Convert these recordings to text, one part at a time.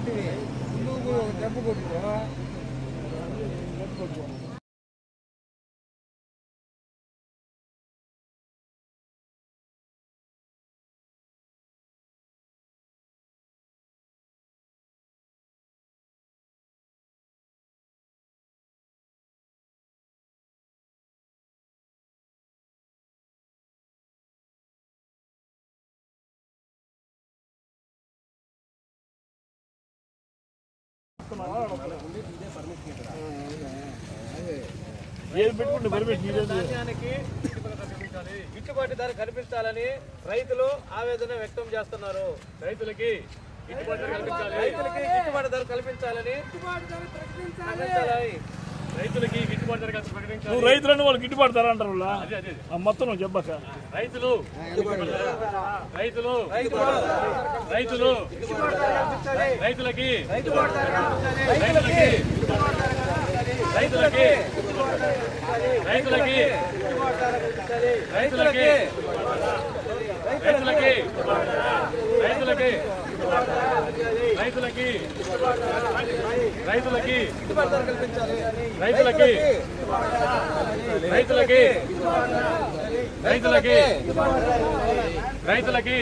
했더니 누구 내보고 그래. 내보고. 음, గిట్టుబాటు ధర కల్పించాలని రైతులు ఆవేదన వ్యక్తం చేస్తున్నారు. రైతులకి గిట్టుబాటు ధర కల్పించాలి. రైతులకి గిట్టుబాటు ధర కల్పించాలని. రైతులకి గిట్టుబాటు ధర నువ్వు రైతులను వాళ్ళు గిట్టుబాటు ధర అంటారు మొత్తం నువ్వు చెప్పక. రైతులు రైతులు రైతులు రైతులకి రైతులకి రైతులకి రైతులకి రైతులకి రైతులకి రైతులకి రైతులకి రైతులకి రైతులకి రైతులకి రైతులకి రైతులకి రైతులకి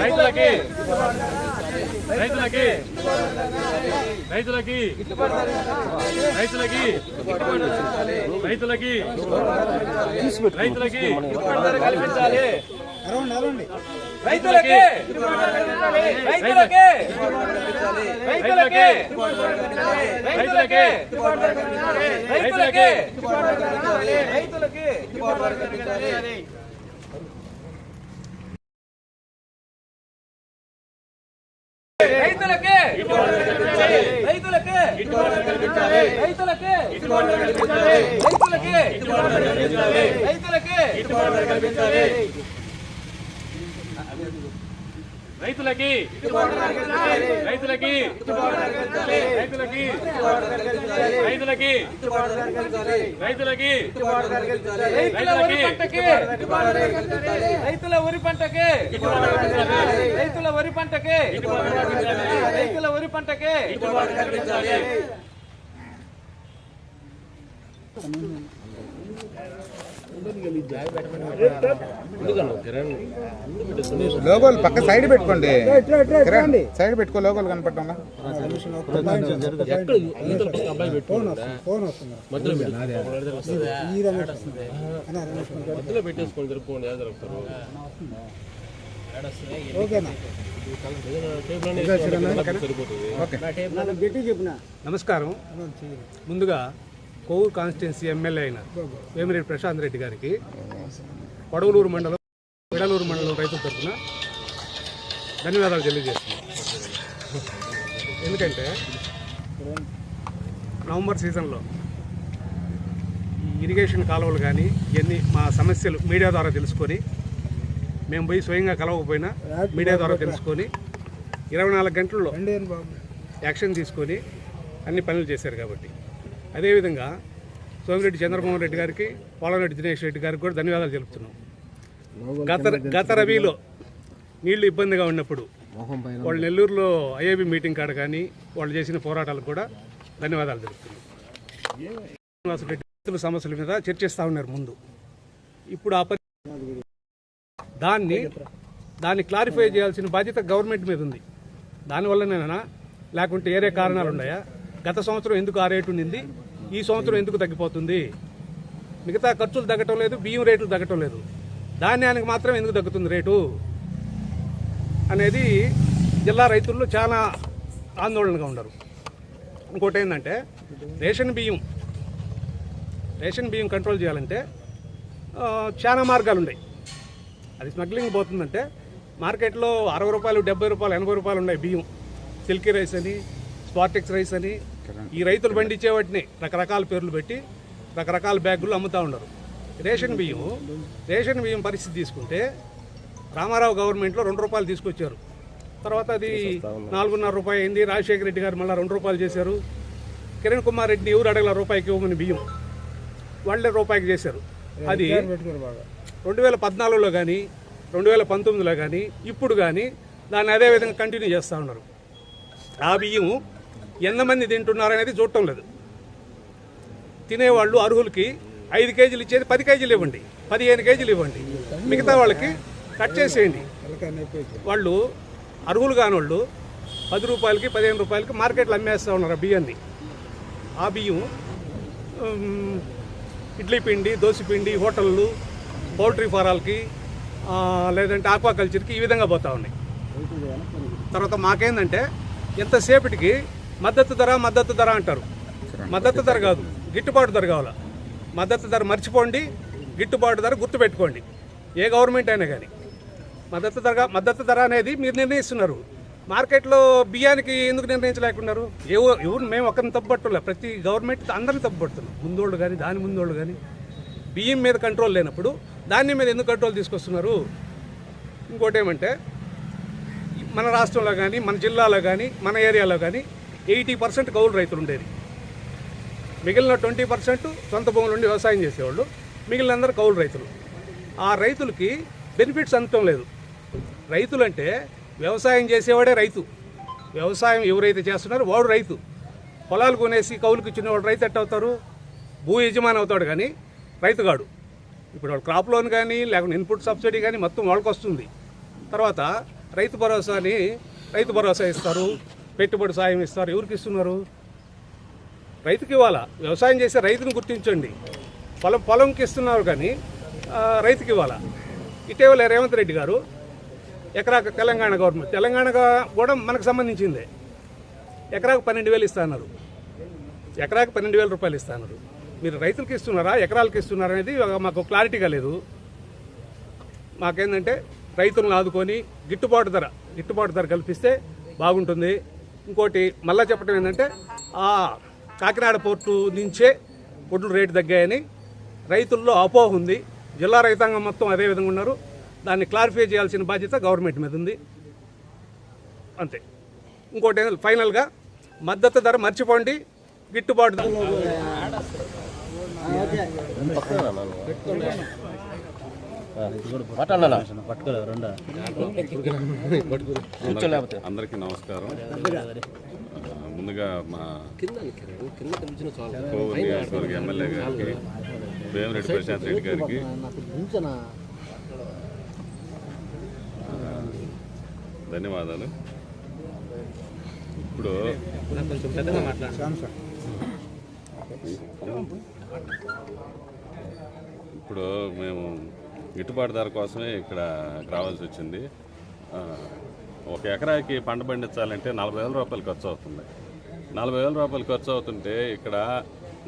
రైతులకి రైతులకి రైతులకి రైతులకి రైతులకి కల్పించాలి రైతులకే రైతులకే రైతులకే రైతులకే రైతులకే రైతులకే రైతులకే రైతులకే రైతులకే రైతులకే రైతులకే రైతులకే రైతులకి రైతులకి రైతులకి రైతులకి రైతులకి రైతుల వరి పంటకి రైతుల వరి పంటకి రైతుల వరి పంటకి రైతుల వరి పంటకి లోగోలు పక్క సైడ్ పెట్టుకోండి. సైడ్ పెట్టుకో లోగోలు కనపడటంలా? నమస్కారం. ముందుగా కోవూరు కాన్స్టిట్యున్సీ ఎమ్మెల్యే అయిన వేమిరెడ్డి ప్రశాంత్ రెడ్డి గారికి పడవలూరు మండలం విడలూరు మండలం రైతుల తరఫున ధన్యవాదాలు తెలియజేస్తున్నాం. ఎందుకంటే నవంబర్ సీజన్లో ఇరిగేషన్ కాలువలు కానీ ఇవన్నీ మా సమస్యలు మీడియా ద్వారా తెలుసుకొని మేము పోయి స్వయంగా కలవకపోయినా మీడియా ద్వారా తెలుసుకొని ఇరవై నాలుగు గంటల్లో యాక్షన్ తీసుకొని అన్ని పనులు చేశారు కాబట్టి. అదేవిధంగా సోమిరెడ్డి చంద్రమోహన్ రెడ్డి గారికి పోలంరెడ్డి దినేష్ రెడ్డి గారికి కూడా ధన్యవాదాలు తెలుపుతున్నాం. గత గత రబీలో నీళ్ళు ఇబ్బందిగా ఉన్నప్పుడు వాళ్ళు నెల్లూరులో ఐఏబీ మీటింగ్ కాడ కానీ వాళ్ళు చేసిన పోరాటాలకు కూడా ధన్యవాదాలు తెలుపుతున్నాం. రైతుల సమస్యల మీద చర్చిస్తూ ఉన్నారు ముందు. ఇప్పుడు ఆ పరి దాన్ని దాన్ని క్లారిఫై చేయాల్సిన బాధ్యత గవర్నమెంట్ మీద ఉంది. దానివల్లనేనా? లేకుంటే ఏరే కారణాలు ఉన్నాయా గత సంవత్సరం ఎందుకు ఆ రేటు ఉండింది? ఈ సంవత్సరం ఎందుకు తగ్గిపోతుంది? మిగతా ఖర్చులు తగ్గటం లేదు బియ్యం రేట్లు తగ్గటం లేదు. ధాన్యానికి మాత్రం ఎందుకు తగ్గుతుంది రేటు? అనేది జిల్లా రైతుల్లో చాలా ఆందోళనగా ఉండరు. ఇంకోటి ఏంటంటే రేషన్ బియ్యం రేషన్ బియ్యం కంట్రోల్ చేయాలంటే చాలా మార్గాలు ఉన్నాయి. అది స్మగ్లింగ్ పోతుందంటే మార్కెట్లో అరవై రూపాయలు డెబ్బై రూపాయలు ఎనభై రూపాయలు ఉన్నాయి బియ్యం. సిల్కీ రైస్ అని స్పార్టెక్స్ రైస్ అని ఈ రైతులు పండించే వాటిని రకరకాల పేర్లు పెట్టి రకరకాల బ్యాగులు అమ్ముతూ ఉన్నారు రేషన్ బియ్యం రేషన్ బియ్యం పరిస్థితి తీసుకుంటే రామారావు గవర్నమెంట్లో రెండు రూపాయలు తీసుకొచ్చారు. తర్వాత అది నాలుగున్నర రూపాయి అయింది. రాజశేఖర రెడ్డి గారు మళ్ళీ రెండు రూపాయలు చేశారు. కిరణ్ కుమార్ రెడ్డిని ఎవరు అడగల రూపాయికి ఇవ్వమని బియ్యం? వాళ్ళే రూపాయికి చేశారు. అది రెండు వేల పద్నాలుగులో కానీ రెండు వేల పంతొమ్మిదిలో కానీ ఇప్పుడు కానీ దాన్ని అదే విధంగా కంటిన్యూ చేస్తూ ఉన్నారు. ఆ బియ్యం ఎంతమంది తింటున్నారు అనేది చూడటం లేదు. తినేవాళ్ళు అర్హులకి ఐదు కేజీలు ఇచ్చేది పది కేజీలు ఇవ్వండి పదిహేను కేజీలు ఇవ్వండి. మిగతా వాళ్ళకి కట్ చేసేయండి. వాళ్ళు అర్హులు కాని వాళ్ళు పది రూపాయలకి పదిహేను రూపాయలకి మార్కెట్లో అమ్మేస్తూ ఉన్నారు ఆ బియ్యాన్ని. ఆ బియ్యం ఇడ్లీ పిండి దోశ పిండి హోటళ్ళు పౌల్ట్రీ ఫారాలకి లేదంటే ఆక్వాకల్చర్కి ఈ విధంగా పోతూ ఉన్నాయి. తర్వాత మాకేందంటే ఎంతసేపటికి మద్దతు ధర మద్దతు ధర అంటారు. మద్దతు ధర కాదు గిట్టుబాటు ధర కావాలా? మద్దతు ధర మర్చిపోండి గిట్టుబాటు ధర గుర్తుపెట్టుకోండి. ఏ గవర్నమెంట్ అయినా కానీ. మద్దతు ధర మద్దతు ధర అనేది మీరు నిర్ణయిస్తున్నారు. మార్కెట్లో బియ్యానికి ఎందుకు నిర్ణయించలేకున్నారు? ఎవరు ఎవరు మేము ఒకరిని తప్పుపట్టలే ప్రతి గవర్నమెంట్ అందరిని తప్పుపడుతున్నాం ముందోళ్ళు కానీ దాని ముందోళ్ళు కానీ. బియ్యం మీద కంట్రోల్ లేనప్పుడు దాని మీద ఎందుకు కంట్రోల్ తీసుకొస్తున్నారు? ఇంకోటి ఏమంటే మన రాష్ట్రంలో కానీ మన జిల్లాలో కానీ మన ఏరియాలో కానీ ఎయిటీ పర్సెంట్ కౌలు రైతులు ఉండేది మిగిలిన ట్వంటీ పర్సెంట్ సొంత భూములు ఉండి వ్యవసాయం చేసేవాళ్ళు. మిగిలిన అందరూ కౌలు రైతులు. ఆ రైతులకి బెనిఫిట్స్ అందటం లేదు. రైతులు అంటే వ్యవసాయం చేసేవాడే రైతు. వ్యవసాయం ఎవరైతే చేస్తున్నారో వాడు రైతు. పొలాలు కొనేసి కౌలుకి ఇచ్చినవాడు రైతు ఎట్ట అవుతారు భూ యజమాని అవుతాడు కానీ రైతుగాడు ఇప్పుడు వాళ్ళు క్రాప్ లోన్ కానీ లేకుంటే ఇన్పుట్ సబ్సిడీ కానీ మొత్తం వాళ్ళకి వస్తుంది తర్వాత రైతు భరోసాని రైతు భరోసా ఇస్తారు. పెట్టుబడి సాయం ఇస్తారు ఎవరికి ఇస్తున్నారు? రైతుకి ఇవ్వాలా? వ్యవసాయం చేసే రైతుని గుర్తించండి. పొలం పొలంకి ఇస్తున్నారు కానీ రైతుకి ఇవ్వాలా? ఇటీవల రేవంత్ రెడ్డి గారు ఎకరాకు తెలంగాణ గవర్నమెంట్ తెలంగాణ కూడా మనకు సంబంధించిందే. ఎకరాకు పన్నెండు వేలు ఇస్తున్నారు ఎకరాకు పన్నెండు వేల రూపాయలు ఇస్తున్నారు మీరు రైతులకి ఇస్తున్నారా? ఎకరాలకి ఇస్తున్నారా అనేది మాకు క్లారిటీగా లేదు మాకేంటంటే రైతులను ఆదుకొని గిట్టుబాటు ధర గిట్టుబాటు ధర కల్పిస్తే బాగుంటుంది. ఇంకోటి మళ్ళా చెప్పడం ఏంటంటే ఆ కాకినాడ పోర్టు నుంచే ఒడ్లు రేటు తగ్గాయని రైతుల్లో అపోహ ఉంది. జిల్లా రైతాంగం మొత్తం అదే విధంగా ఉన్నారు. దాన్ని క్లారిఫై చేయాల్సిన బాధ్యత గవర్నమెంట్ మీద ఉంది. అంతే. ఇంకోటి ఫైనల్గా మద్దతు ధర మర్చిపోండి. గిట్టుబాటు ధర అందరికీ నమస్కారం. ముందుగా మా కోవూరు నియోజకవర్గ ఎమ్మెల్యే గారికి వేమిరెడ్డి ప్రశాంత్ రెడ్డి గారికి ధన్యవాదాలు. ఇప్పుడు ఇప్పుడు మేము గిట్టుబాటు ధర కోసమే ఇక్కడ రావాల్సి వచ్చింది. ఒక ఎకరాకి పంట పండించాలంటే నలభై వేల రూపాయలు ఖర్చు అవుతుంది. నలభై వేల రూపాయలు ఖర్చు అవుతుంటే ఇక్కడ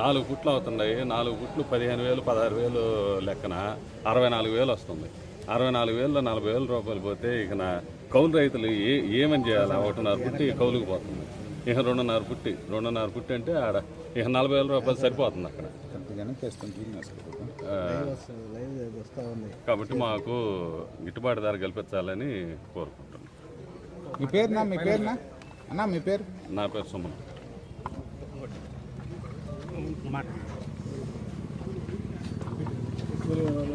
నాలుగు పుట్లు అవుతున్నాయి. నాలుగు పుట్లు పదిహేను వేలు పదహారు వేలు లెక్కన అరవై నాలుగు వేలు వస్తుంది. అరవై నాలుగు వేలలో నలభై వేల రూపాయలు పోతే ఇక నా కౌలు రైతులు ఏ ఏమని చేయాలి? ఒకటిన్నర పుట్టి కౌలుకు పోతుంది. ఇక రెండున్నర పుట్టి రెండున్నర పుట్టి అంటే ఆడ ఇక నలభై వేల రూపాయలు సరిపోతుంది అక్కడ. కాబట్టి మాకు గిట్టుబాటు ధర కల్పించాలని కోరుకుంటున్నాను మీ పేరునా మీ పేరునా? అన్నా మీ పేరు? నా పేరు సుమన్.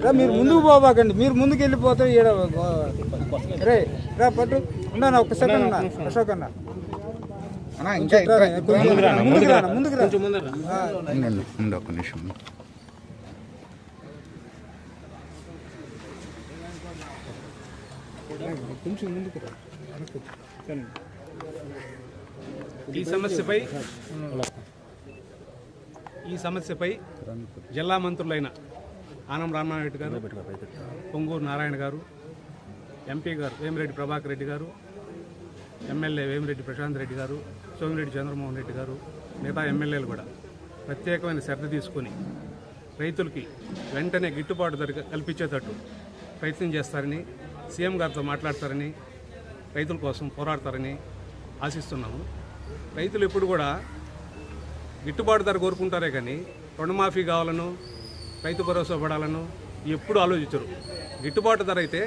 రా మీరు ముందుకు పోబాకండి మీరు ముందుకు వెళ్ళిపోతే ఈడ రే రా పట్టు. ఉండనా ఒక్క సెకండ్ ఉన్నా అశోక్ అన్న. ఒక్క నిమిషం. కొంచెం ముందుకు రా. ఈ సమస్యపై ఈ సమస్యపై జిల్లా మంత్రులైన ఆనం రామారెడ్డి గారు పొంగూరు నారాయణ గారు ఎంపీ గారు వేమిరెడ్డి ప్రభాకర్ రెడ్డి గారు ఎమ్మెల్యే వేమిరెడ్డి ప్రశాంత్ రెడ్డి గారు సోమిరెడ్డి చంద్రమోహన్ రెడ్డి గారు మిగతా ఎమ్మెల్యేలు కూడా ప్రత్యేకమైన శ్రద్ధ తీసుకొని రైతులకి వెంటనే గిట్టుబాటు ధర కల్పించేటట్టు ప్రయత్నం చేస్తారని సీఎం గారితో మాట్లాడతారని రైతుల కోసం పోరాడతారని ఆశిస్తున్నాము. రైతులు ఎప్పుడు కూడా గిట్టుబాటు ధర కోరుకుంటారే కానీ రుణమాఫీ కావాలను రైతు భరోసా పడాలను ఎప్పుడు ఆలోచించరు. గిట్టుబాటు ధర అయితే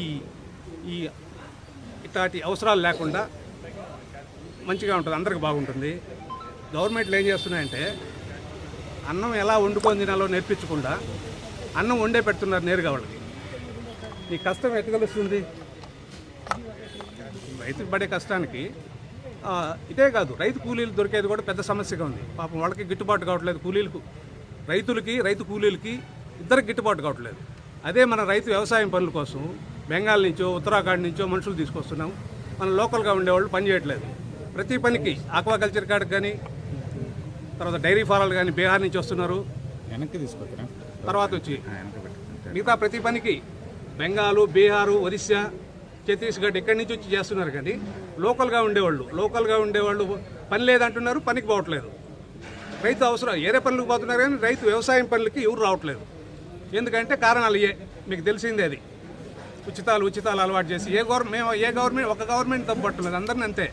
ఈ ఈ ఇట్లాంటి అవసరాలు లేకుండా మంచిగా ఉంటుంది అందరికి బాగుంటుంది. గవర్నమెంట్లు ఏం చేస్తున్నాయంటే అన్నం ఎలా వండుకొని తినాలో నేర్పించకుండా అన్నం వండే పెడుతున్నారు నేరుగా వాళ్ళకి. నీ కష్టం ఎట్లా రైతు పడే కష్టానికి ఇదే కాదు రైతు కూలీలు దొరికేది కూడా పెద్ద సమస్యగా ఉంది. పాపం వాళ్ళకి గిట్టుబాటు కావట్లేదు కూలీలకు. రైతులకి రైతు కూలీలకి ఇద్దరికి గిట్టుబాటు కావట్లేదు. అదే మన రైతు వ్యవసాయం పనుల కోసం బెంగాల్ నుంచో ఉత్తరాఖండ్ నుంచో మనుషులు తీసుకొస్తున్నాం. మన లోకల్గా ఉండేవాళ్ళు పని చేయట్లేదు. ప్రతి పనికి ఆక్వాకల్చర్ కాడికి కానీ తర్వాత డైరీ ఫారాలు కానీ బీహార్ నుంచి వస్తున్నారు. వెనక్కి తీసుకోకరా తర్వాత వచ్చి మిగతా ప్రతి పనికి బెంగాలు బీహారు ఒరిస్సా ఛత్తీస్గఢ్ ఎక్కడి నుంచి వచ్చి చేస్తున్నారు కానీ లోకల్గా ఉండేవాళ్ళు లోకల్గా ఉండేవాళ్ళు పని లేదంటున్నారు పనికి పోవట్లేదు. రైతు అవసరం ఏరే పనులకు పోతున్నారు కానీ రైతు వ్యవసాయం పనులకి ఎవరు రావట్లేదు. ఎందుకంటే కారణాలు ఇయే మీకు తెలిసిందే అది. ఉచితాలు ఉచితాలు అలవాటు చేసి ఏ గవర్నమెంట్ మేము ఏ గవర్నమెంట్ ఒక గవర్నమెంట్ తప్పట్టలేదు అందరిని అంతే.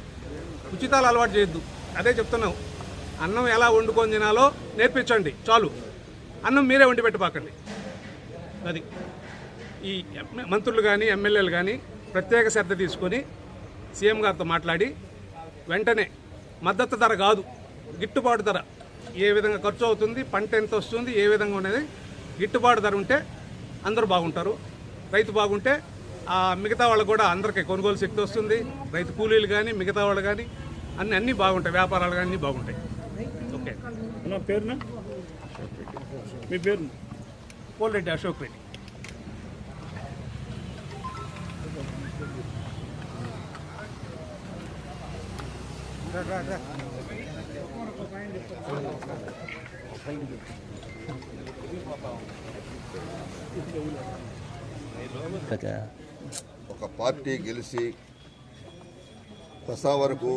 ఉచితాలు అలవాటు చేయొద్దు. అదే చెప్తున్నాం. అన్నం ఎలా వండుకొని తినాలో నేర్పించండి. చాలు. అన్నం మీరే వండి పెట్టబాకండి అది. ఈ మంత్రులు కానీ ఎమ్మెల్యేలు కానీ ప్రత్యేక శ్రద్ధ తీసుకొని సీఎం గారితో మాట్లాడి వెంటనే మద్దతు ధర కాదు గిట్టుబాటు ధర. ఏ విధంగా ఖర్చు అవుతుంది పంట ఎంత వస్తుంది ఏ విధంగా ఉన్నది గిట్టుబాటు ధర ఉంటే అందరూ బాగుంటారు. రైతు బాగుంటే ఆ మిగతా వాళ్ళకు కూడా అందరికీ కొనుగోలు శక్తి వస్తుంది. రైతు కూలీలు కానీ మిగతా వాళ్ళు కానీ అన్ని అన్నీ బాగుంటాయి. వ్యాపారాలు కానీ అన్నీ బాగుంటాయి. ఓకే. నా పేరున? మీ పేరు పోలరెడ్డి అశోక్ రెడ్డి. ఒక పార్టీ గెలిచి ప్రసా వరకు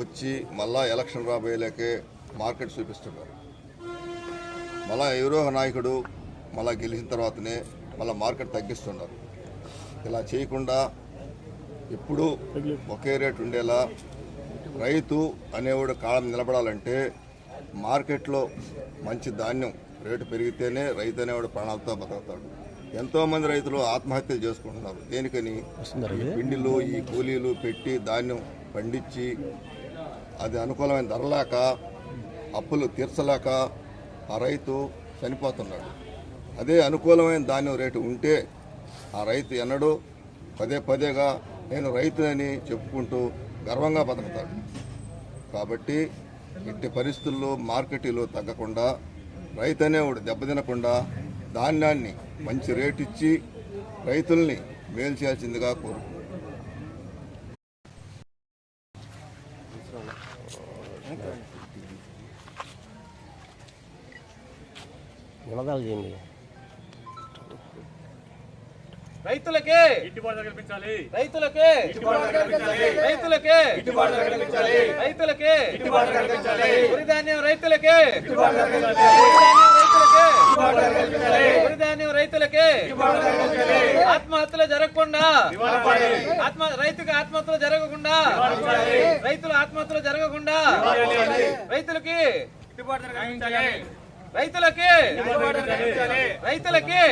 వచ్చి మళ్ళా ఎలక్షన్ రాబోయేలాకే మార్కెట్ చూపిస్తున్నారు. మళ్ళా ఎవరో నాయకుడు మళ్ళా గెలిచిన తర్వాతనే మళ్ళీ మార్కెట్ తగ్గిస్తున్నారు. ఇలా చేయకుండా ఎప్పుడూ ఒకే రేటు ఉండేలా రైతు అనేవాడు కాలం నిలబడాలంటే మార్కెట్లో మంచి ధాన్యం రేటు పెరిగితేనే రైతు అనేవాడు ప్రాణాలతో బతుకుతాడు. ఎంతోమంది రైతులు ఆత్మహత్యలు చేసుకుంటున్నారు. దేనికని? పిండిలు ఈ కూలీలు పెట్టి ధాన్యం పండించి అది అనుకూలమైన ధర లేక అప్పులు తీర్చలేక ఆ రైతు చనిపోతున్నాడు. అదే అనుకూలమైన ధాన్యం రేటు ఉంటే ఆ రైతు ఎన్నడూ పదే పదేగా నేను రైతునని చెప్పుకుంటూ గర్వంగా బతుకుతాడు. కాబట్టి ఇట్టి పరిస్థితుల్లో మార్కెట్లో తగ్గకుండా రైతు అనేవాడు దెబ్బతినకుండా ధాన్యాన్ని మంచి రేటు ఇచ్చి రైతుల్ని మేలు చేయాల్సిందిగా కోరుకుంటున్నాను. రైతులకే గిట్టుబాటు ధర కల్పించాలి రైతులకే రైతులకే రైతులకే వరి ధాన్యం రైతులకే ధాన్యం రైతులకే ఆత్మహత్యలు జరగకుండా ఆత్మ రైతుకి ఆత్మహత్యలు జరగకుండా రైతులు ఆత్మహత్యలు జరగకుండా రైతులకి రైతులకి రైతులకి